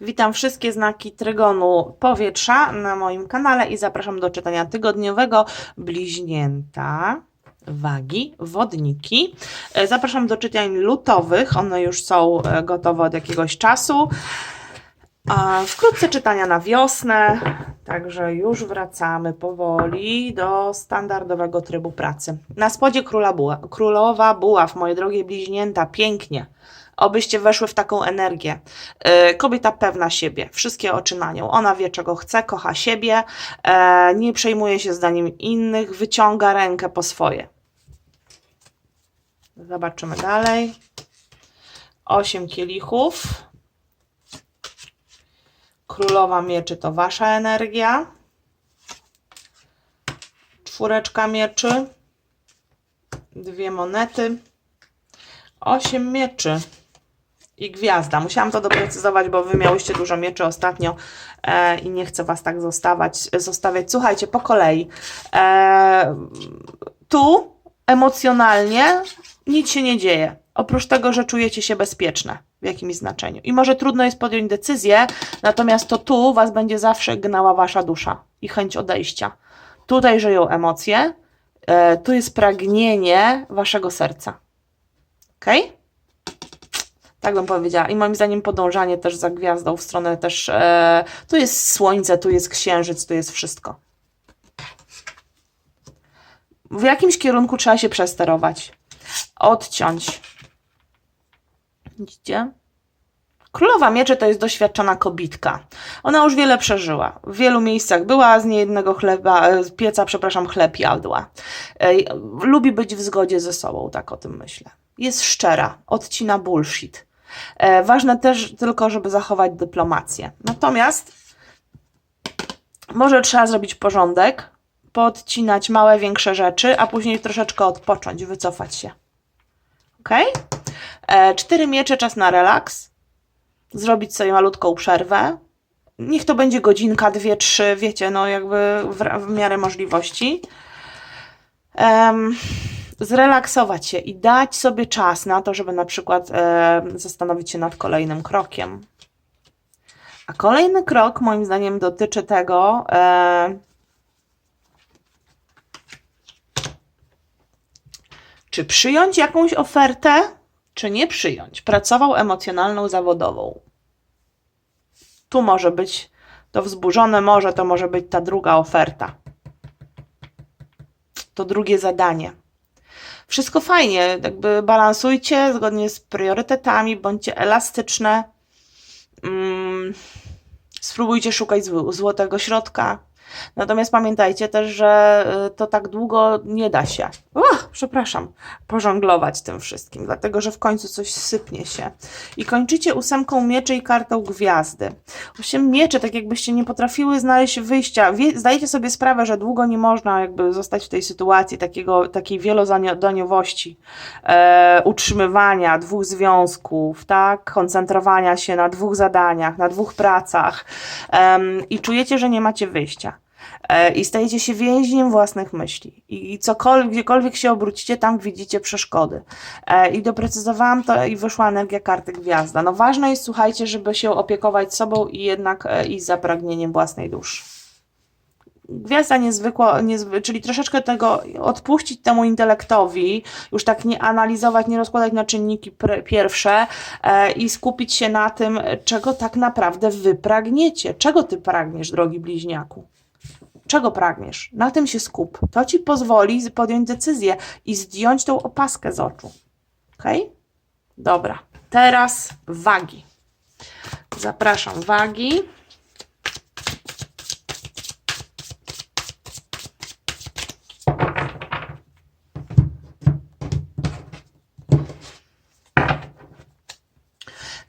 Witam wszystkie znaki trygonu powietrza na moim kanale i zapraszam do czytania tygodniowego bliźnięta, wagi, wodniki. E, Zapraszam do czytań lutowych, one już są e, gotowe od jakiegoś czasu. A wkrótce czytania na wiosnę, także już wracamy powoli do standardowego trybu pracy. Na spodzie króla buła, królowa buław, moje drogie bliźnięta, pięknie. Obyście weszły w taką energię. Yy, Kobieta pewna siebie, wszystkie oczy na nią. Ona wie, czego chce, kocha siebie, e, nie przejmuje się zdaniem innych, wyciąga rękę po swoje. Zobaczymy dalej. Osiem kielichów. Królowa mieczy to wasza energia. Czwóreczka mieczy. Dwie monety. Osiem mieczy. I gwiazda. Musiałam to doprecyzować, bo wy miałyście dużo mieczy ostatnio e, i nie chcę was tak zostawać, zostawiać. Słuchajcie, po kolei. E, tu emocjonalnie nic się nie dzieje. Oprócz tego, że czujecie się bezpieczne w jakimś znaczeniu. I może trudno jest podjąć decyzję, natomiast to tu was będzie zawsze gnała wasza dusza i chęć odejścia. Tutaj żyją emocje, e, tu jest pragnienie waszego serca. Okej? Tak bym powiedziała. I moim zdaniem podążanie też za gwiazdą w stronę też. E, tu jest słońce, tu jest księżyc, tu jest wszystko. W jakimś kierunku trzeba się przesterować. Odciąć. Widzicie? Królowa Mieczy to jest doświadczona kobitka. Ona już wiele przeżyła. W wielu miejscach była, z niejednego chleba, e, z pieca, przepraszam, chleb jadła. Lubi być w zgodzie ze sobą, tak o tym myślę. Jest szczera, odcina bullshit. E, Ważne też tylko, żeby zachować dyplomację. Natomiast może trzeba zrobić porządek, podcinać małe, większe rzeczy, a później troszeczkę odpocząć, wycofać się. Ok? E, cztery miecze, czas na relaks. Zrobić sobie malutką przerwę. Niech to będzie godzinka, dwie, trzy, wiecie, no jakby w, w miarę możliwości. Em, zrelaksować się i dać sobie czas na to, żeby na przykład e, zastanowić się nad kolejnym krokiem. A kolejny krok, moim zdaniem, dotyczy tego, e, czy przyjąć jakąś ofertę, czy nie przyjąć. Pracował emocjonalną, zawodową. Tu może być to wzburzone, może to może być ta druga oferta. To drugie zadanie. Wszystko fajnie, jakby balansujcie zgodnie z priorytetami, bądźcie elastyczne. Mm, spróbujcie szukać zł- złotego środka. Natomiast pamiętajcie też, że y, to tak długo nie da się. Przepraszam, pożonglować tym wszystkim, dlatego że w końcu coś sypnie się. I kończycie ósemką mieczy i kartą gwiazdy. Osiem mieczy, tak jakbyście nie potrafiły znaleźć wyjścia. Wie, zdajecie sobie sprawę, że długo nie można jakby zostać w tej sytuacji takiego, takiej wielozadaniowości, e, utrzymywania dwóch związków, tak? koncentrowania się na dwóch zadaniach, na dwóch pracach em, i czujecie, że nie macie wyjścia. E, I stajecie się więźniem własnych myśli. I i cokolwiek, gdziekolwiek się obrócicie, tam widzicie przeszkody. E, I doprecyzowałam to i wyszła energia karty gwiazda. No ważne jest, słuchajcie, żeby się opiekować sobą i jednak e, iść za pragnieniem własnej duszy. Gwiazda niezwykła, niezwy, czyli troszeczkę tego odpuścić temu intelektowi, już tak nie analizować, nie rozkładać na czynniki pierwsze e, i skupić się na tym, czego tak naprawdę wy pragniecie. Czego ty pragniesz, drogi bliźniaku? Czego pragniesz? Na tym się skup. To ci pozwoli podjąć decyzję i zdjąć tą opaskę z oczu. Ok? Dobra. Teraz wagi. Zapraszam wagi.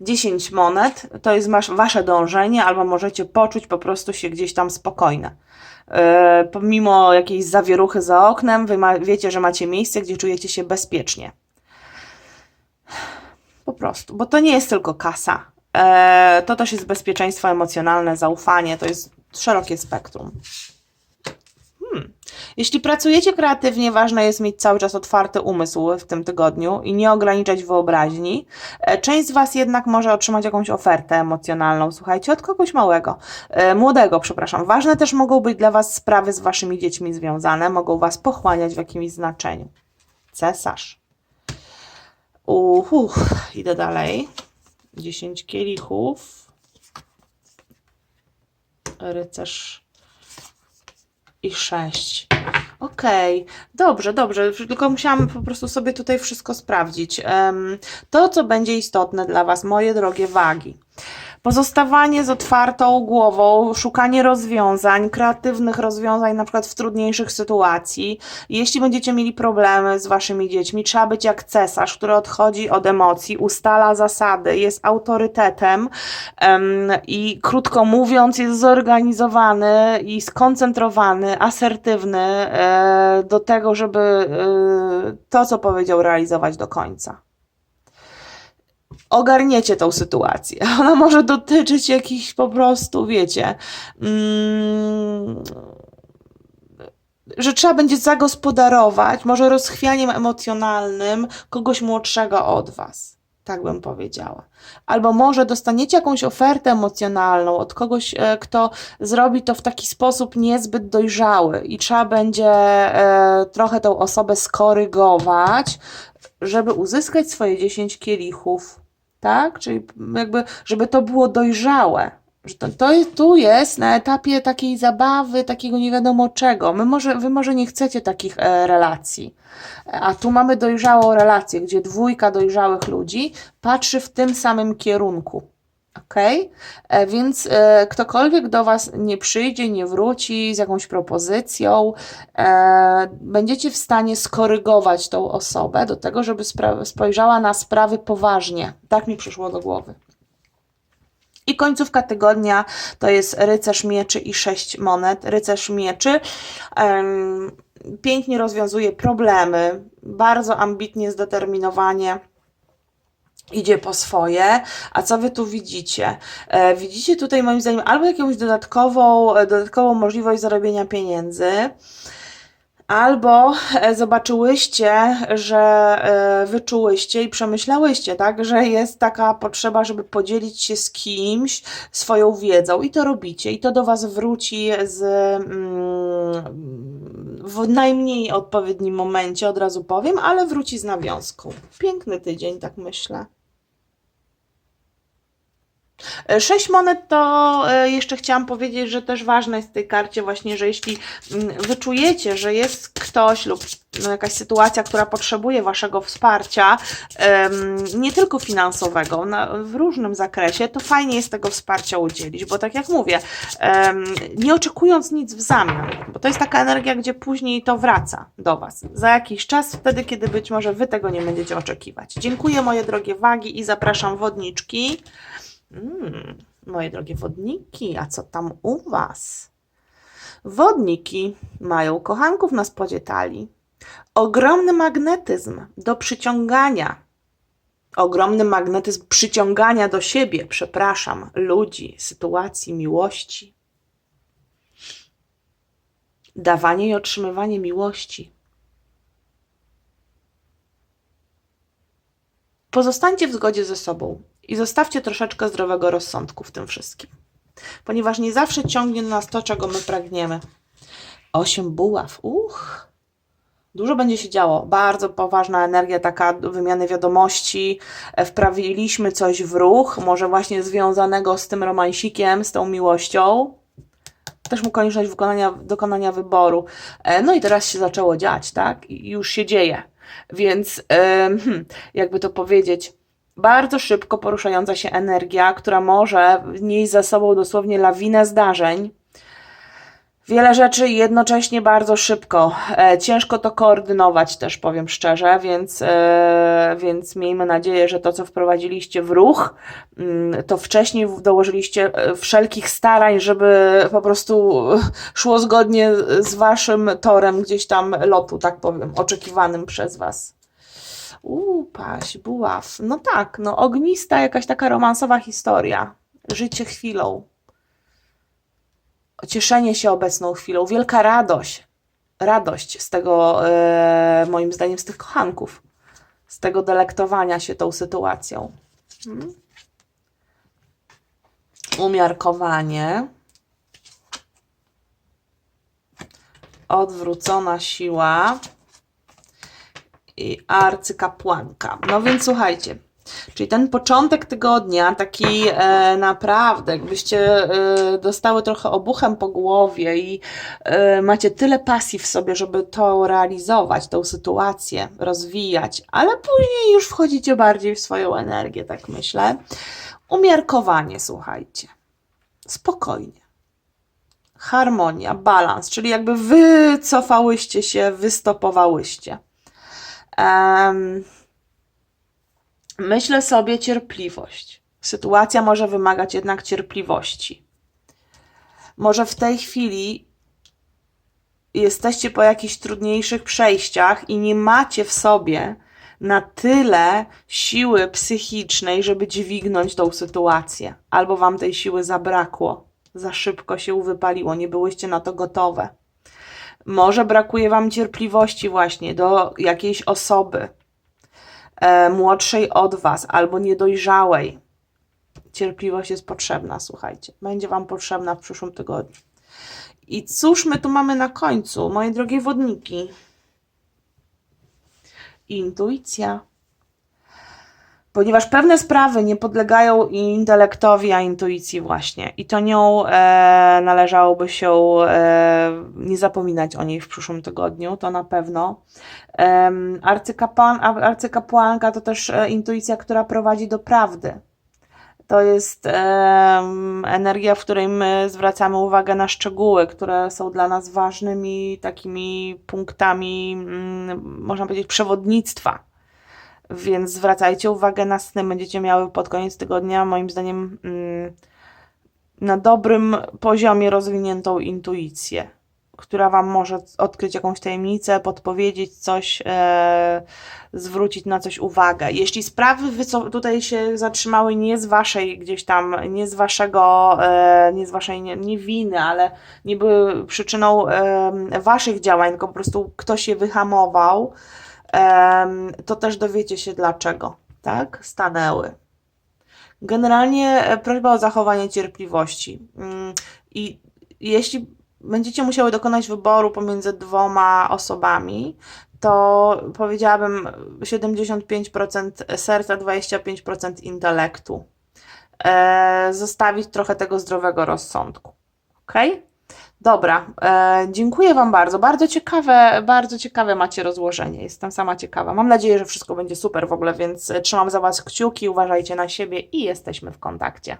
Dziesięć monet to jest wasze dążenie, albo możecie poczuć po prostu się gdzieś tam spokojne. E, pomimo jakiejś zawieruchy za oknem, wy ma, wiecie, że macie miejsce, gdzie czujecie się bezpiecznie. Po prostu, bo to nie jest tylko kasa. E, to też jest bezpieczeństwo emocjonalne, zaufanie, to jest szerokie spektrum. Hmm. Jeśli pracujecie kreatywnie, ważne jest mieć cały czas otwarty umysł w tym tygodniu i nie ograniczać wyobraźni. E, Część z Was jednak może otrzymać jakąś ofertę emocjonalną, słuchajcie, od kogoś małego, e, młodego, przepraszam. Ważne też mogą być dla Was sprawy z Waszymi dziećmi związane, mogą Was pochłaniać w jakimś znaczeniu. Cesarz. Uhu, idę dalej. 10 kielichów. Rycerz i 6. Okej, dobrze, dobrze. Tylko musiałam po prostu sobie tutaj wszystko sprawdzić. To, co będzie istotne dla Was, moje drogie wagi. Pozostawanie z otwartą głową, szukanie rozwiązań, kreatywnych rozwiązań, na przykład w trudniejszych sytuacji. Jeśli będziecie mieli problemy z waszymi dziećmi, trzeba być jak cesarz, który odchodzi od emocji, ustala zasady, jest autorytetem em, i krótko mówiąc, jest zorganizowany i skoncentrowany, asertywny e, do tego, żeby e, to, co powiedział, realizować do końca ogarniecie tą sytuację. Ona może dotyczyć jakichś po prostu, wiecie, mm, że trzeba będzie zagospodarować, może rozchwianiem emocjonalnym kogoś młodszego od Was. Tak bym powiedziała. Albo może dostaniecie jakąś ofertę emocjonalną od kogoś, e, kto zrobi to w taki sposób niezbyt dojrzały i trzeba będzie e, trochę tą osobę skorygować, żeby uzyskać swoje 10 kielichów tak? Czyli jakby, żeby to było dojrzałe. Że to, to jest, tu jest na etapie takiej zabawy, takiego nie wiadomo czego. My może, wy może nie chcecie takich e, relacji, a tu mamy dojrzałą relację, gdzie dwójka dojrzałych ludzi patrzy w tym samym kierunku. Ok? E, więc e, ktokolwiek do Was nie przyjdzie, nie wróci z jakąś propozycją, e, będziecie w stanie skorygować tą osobę do tego, żeby spojrzała na sprawy poważnie. Tak mi przyszło do głowy. I końcówka tygodnia to jest rycerz mieczy i sześć monet. Rycerz mieczy em, pięknie rozwiązuje problemy, bardzo ambitnie, zdeterminowanie idzie po swoje. A co wy tu widzicie? E, widzicie tutaj moim zdaniem albo jakąś dodatkową, e, dodatkową możliwość zarobienia pieniędzy, albo e, zobaczyłyście, że wyczułyście i przemyślałyście, tak, że jest taka potrzeba, żeby podzielić się z kimś swoją wiedzą i to robicie i to do was wróci z mm, w najmniej odpowiednim momencie, od razu powiem, ale wróci z nawiązką. Piękny tydzień, tak myślę. Sześć monet to e, jeszcze chciałam powiedzieć, że też ważne jest w tej karcie właśnie, że jeśli mm, wyczujecie, że jest ktoś lub no, jakaś sytuacja, która potrzebuje Waszego wsparcia, nie tylko finansowego, na, w różnym zakresie, to fajnie jest tego wsparcia udzielić, bo tak jak mówię, nie oczekując nic w zamian, bo to jest taka energia, gdzie później to wraca do Was. Za jakiś czas, wtedy, kiedy być może Wy tego nie będziecie oczekiwać. Dziękuję moje drogie wagi i zapraszam wodniczki. Mm, moje drogie wodniki, a co tam u Was? Wodniki mają kochanków na spodzie talii. Ogromny magnetyzm do przyciągania. Ogromny magnetyzm przyciągania do siebie, przepraszam, ludzi, sytuacji, miłości. Dawanie i otrzymywanie miłości. Pozostańcie w zgodzie ze sobą i zostawcie troszeczkę zdrowego rozsądku w tym wszystkim, ponieważ nie zawsze ciągnie nas to, czego my pragniemy. Osiem buław, uch. Dużo będzie się działo. Bardzo poważna energia, taka wymiany wiadomości. E, Wprawiliśmy coś w ruch, może właśnie związanego z tym romansikiem, z tą miłością. Też mu konieczność wykonania, dokonania wyboru. E, No i teraz się zaczęło dziać, tak? I już się dzieje. Więc, hmm, jakby to powiedzieć, bardzo szybko poruszająca się energia, która może nieść za sobą dosłownie lawinę zdarzeń. Wiele rzeczy jednocześnie bardzo szybko. E, ciężko to koordynować też, powiem szczerze, więc, e, więc miejmy nadzieję, że to, co wprowadziliście w ruch, mm, to wcześniej dołożyliście e, wszelkich starań, żeby po prostu szło zgodnie z waszym torem gdzieś tam lotu, tak powiem, oczekiwanym przez was. Uuu, paść, buław. No tak, no ognista jakaś taka romansowa historia. Życie chwilą. Cieszenie się obecną chwilą, wielka radość. radość z tego, e, moim zdaniem, z tych kochanków, z tego delektowania się tą sytuacją. Mhm. Umiarkowanie. Odwrócona siła arcykapłanka. No więc słuchajcie, czyli ten początek tygodnia, taki e, naprawdę, jakbyście e, dostały trochę obuchem po głowie i e, macie tyle pasji w sobie, żeby to realizować, tą sytuację, rozwijać, ale później już wchodzicie bardziej w swoją energię, tak myślę. Umiarkowanie, słuchajcie. Spokojnie. Harmonia, balans, czyli jakby wycofałyście się, wystopowałyście. Em, myślę sobie cierpliwość. Sytuacja może wymagać jednak cierpliwości. Może w tej chwili jesteście po jakichś trudniejszych przejściach i nie macie w sobie na tyle siły psychicznej, żeby dźwignąć tą sytuację, albo wam tej siły zabrakło, za szybko się wypaliło, nie byłyście na to gotowe. Może brakuje wam cierpliwości właśnie do jakiejś osoby e, młodszej od was albo niedojrzałej. Cierpliwość jest potrzebna, słuchajcie. Będzie wam potrzebna w przyszłym tygodniu. I cóż my tu mamy na końcu, moje drogie wodniki? Intuicja. Ponieważ pewne sprawy nie podlegają intelektowi, a intuicji właśnie. I to nią e, należałoby się e, nie zapominać o niej w przyszłym tygodniu, to na pewno. Em, arcykapłan, arcykapłanka to też e, intuicja, która prowadzi do prawdy. To jest em, energia, w której my zwracamy uwagę na szczegóły, które są dla nas ważnymi takimi punktami, mm, można powiedzieć, przewodnictwa. Więc zwracajcie uwagę na sny. Będziecie miały pod koniec tygodnia, moim zdaniem, mm, na dobrym poziomie rozwiniętą intuicję, która Wam może odkryć jakąś tajemnicę, podpowiedzieć coś, e, zwrócić na coś uwagę. Jeśli sprawy tutaj się zatrzymały nie z Waszej gdzieś tam, nie z Waszego, e, nie z Waszej nie, nie winy, ale nie były przyczyną e, Waszych działań, tylko po prostu ktoś je wyhamował, to też dowiecie się dlaczego, tak? Stanęły. Generalnie e, prośba o zachowanie cierpliwości. Mm, I jeśli będziecie musiały dokonać wyboru pomiędzy dwoma osobami, to powiedziałabym 75% serca, 25% intelektu. E, zostawić trochę tego zdrowego rozsądku. Ok? Dobra, e, dziękuję Wam bardzo. Bardzo ciekawe, bardzo ciekawe macie rozłożenie. Jestem sama ciekawa. Mam nadzieję, że wszystko będzie super w ogóle, więc trzymam za Was kciuki, uważajcie na siebie i jesteśmy w kontakcie.